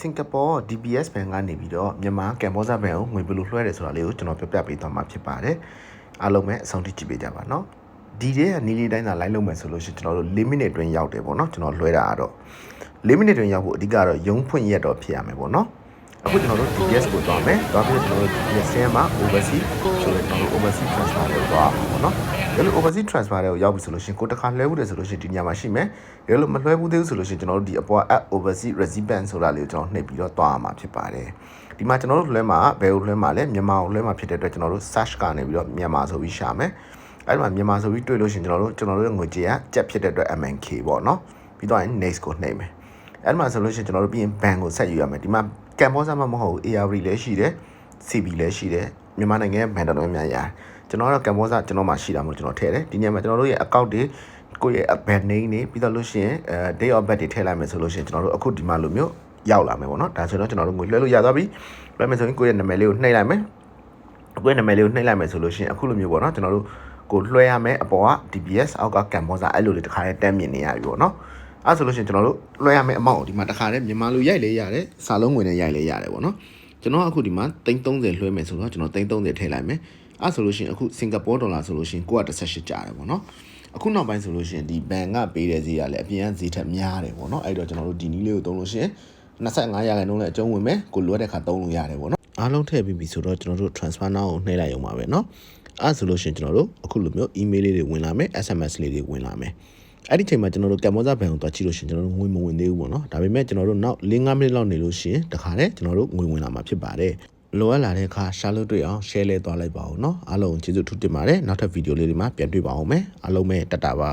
စင်ကာပူ DBS ဘဏ်ကနေပြီးတော့မြန်မာကမ်ဘောဇဘဏ်ကိုငွေဘယ်လိုလွှဲတယ်ဆိုတာလေးကိုကျွန်တော်ပြောပြပေးသွားမှာဖြစ်ပါတယ်အားလုံးပဲအဆုံးထိကြည့်ပေးကြပါနော်ဒီတဲ့ကနီးလေးတိုင်းသာလိုက်လုပ်မယ်ဆိုလို့ရှိရင်ကျွန်တော်တို့၄မိနစ်တွင်းရောက်တယ်ပေါ့နော်ကျွန်တော်လွှဲတာကတော့၄မိနစ်တွင်းရောက်ဖို့အဓိကတော့ရုံးဖွင့်ရက်တော့ဖြစ်ရမယ်ပေါ့နော် အခုကျွန်တော်တို့ DBS ကိုသွားမယ်သွားပြီးတော့ကျွန်တော်တို့ DBS ဆင်းမှာ overseas ဆိုတော့ကျွန်တော်တို့ overseas transfer ကိုသွားအောင်ပေါ့နော်ဒါလို့ overseas transfer တွေကိုရောက်ပြီဆိုလို့ရှိရင်ကိုတစ်ခါလွှဲဖို့တယ်ဆိုလို့ရှိရင်ဒီညမှာရှိမယ်ဒါလို့မလွှဲဘူးသေးဘူးဆိုလို့ရှိရင်ကျွန်တော်တို့ဒီအပေါ် app overseas resident ဆိုတာလေးကိုကျွန်တော်နှိပ်ပြီးတော့သွားရမှာဖြစ်ပါတယ်ဒီမှာကျွန်တော်တို့လွှဲမှာဘယ်ကိုလွှဲမှာလဲမြန်မာကိုလွှဲမှာဖြစ်တဲ့အတွက်ကျွန်တော်တို့ search ကနေပြီးတော့မြန်မာဆိုပြီးရှာမယ်အဲ့ဒီမှာမြန်မာဆိုပြီးတွေ့လို့ရှိရင်ကျွန်တော်တို့ကျွန်တော်တို့ရဲ့ငွေကြေးကကြက်ဖြစ်တဲ့အတွက် MNK ပေါ့နော်ပြီးတော့ရင် next ကိုနှိပ်မယ်အဲ့ဒီမှာဆိုလို့ရှိရင်ကျွန်တော်တို့ပြီးရင် ban ကိုဆက်ယူရမယ်ဒီမှာ ကမ်ဘောဇာမှာမဟုတ်ဘူး ARV လည်းရှိတယ် CB လည်းရှိတယ်မြန်မာနိုင်ငံရဲ့ဘန်တော်တော်များများကျွန်တော်ကတော့ကမ်ဘောဇာကျွန်တော်မှရှိတာမို့ကျွန်တော်ထည့်တယ်ဒီညမှာကျွန်တော်တို့ရဲ့ account တွေကိုယ့်ရဲ့ band name တွေပြီးတော့လို့ရှိရင်အဲ day of birth တွေထည့်လိုက်မယ်ဆိုလို့ရှိရင်ကျွန်တော်တို့အခုဒီမှာလိုမျိုးရောက်လာမယ်ပေါ့နော်ဒါဆိုတော့ကျွန်တော်တို့ငွေလွှဲလို့ရသွားပြီလွှဲမယ်ဆိုရင်ကိုယ့်ရဲ့နာမည်လေးကိုနှိပ်လိုက်မယ်ကိုယ့်ရဲ့နာမည်လေးကိုနှိပ်လိုက်မယ်ဆိုလို့ရှိရင်အခုလိုမျိုးပေါ့နော်ကျွန်တော်တို့ကိုလွှဲရမယ်အပေါ်က DBS အောက်ကကမ်ဘောဇာအဲ့လိုလေးတစ်ခါလေးတန်းမြင်နေရပြီပေါ့နော် အဲ့ဆိုလို့ရှိရင်ကျွန်တော်တို့လွှဲရမယ့်အမောက်ကိုဒီမှာတစ်ခါလေးမြန်မာလူရိုက်လေးရတယ်စာလုံးငွေနဲ့ရိုက်လေးရတယ်ပေါ့နော်ကျွန်တော်အခုဒီမှာ330လွှဲမယ်ဆိုတော့ကျွန်တော်330ထည့်လိုက်မယ်အဲ့ဆိုလို့ရှိရင်အခုစင်ကာပူဒေါ်လာဆိုလို့ရှိရင်918ကျတယ်ပေါ့နော်အခုနောက်ပိုင်းဆိုလို့ရှိရင်ဒီဘန်ကပေးတဲ့ဈေးကလည်းအပြင်ကဈေးထက်များတယ်ပေါ့နော်အဲ့တော့ကျွန်တော်တို့ဒီနည်းလေးကိုသုံးလို့ရှိရင်25ရာခိုင်နှုန်းနဲ့အကျုံးဝင်မယ်ကိုလိုအပ်တဲ့ခါသုံးလို့ရတယ်ပေါ့နော်အားလုံးထည့်ပြီးပြီဆိုတော့ကျွန်တော်တို့ transfer now ကိုနှိပ်လိုက်ရုံပါပဲเนาะအဲ့ဆိုလို့ရှိရင်ကျွန်တော်တို့အခုလိုမျိုး email လေးတွေဝင်လာမယ် SMS လေးတွေဝင်လာမယ် အဲ့ဒီချိန်မှာကျွန်တော်တို့ကမ်ဘောဇဘဏ်ကိုတွားကြည့်လို့ရှိရင်ကျွန်တော်တို့ငွေမဝင်သေးဘူးပေါ့နော်ဒါပေမဲ့ကျွန်တော်တို့နောက်၄-၅မိနစ်လောက်နေလို့ရှိရင်တခါတည်းကျွန်တော်တို့ငွေဝင်လာမှာဖြစ်ပါတယ်လိုအပ်လာတဲ့အခါရှာလို့တွေ့အောင် share လဲသွားလိုက်ပါဦးเนาะအားလုံးကျေးဇူးထူးတင်ပါတယ်နောက်ထပ်ဗီဒီယိုလေးတွေမှာပြန်တွေ့ပါအောင်မယ်အားလုံးပဲတတ်တာပါ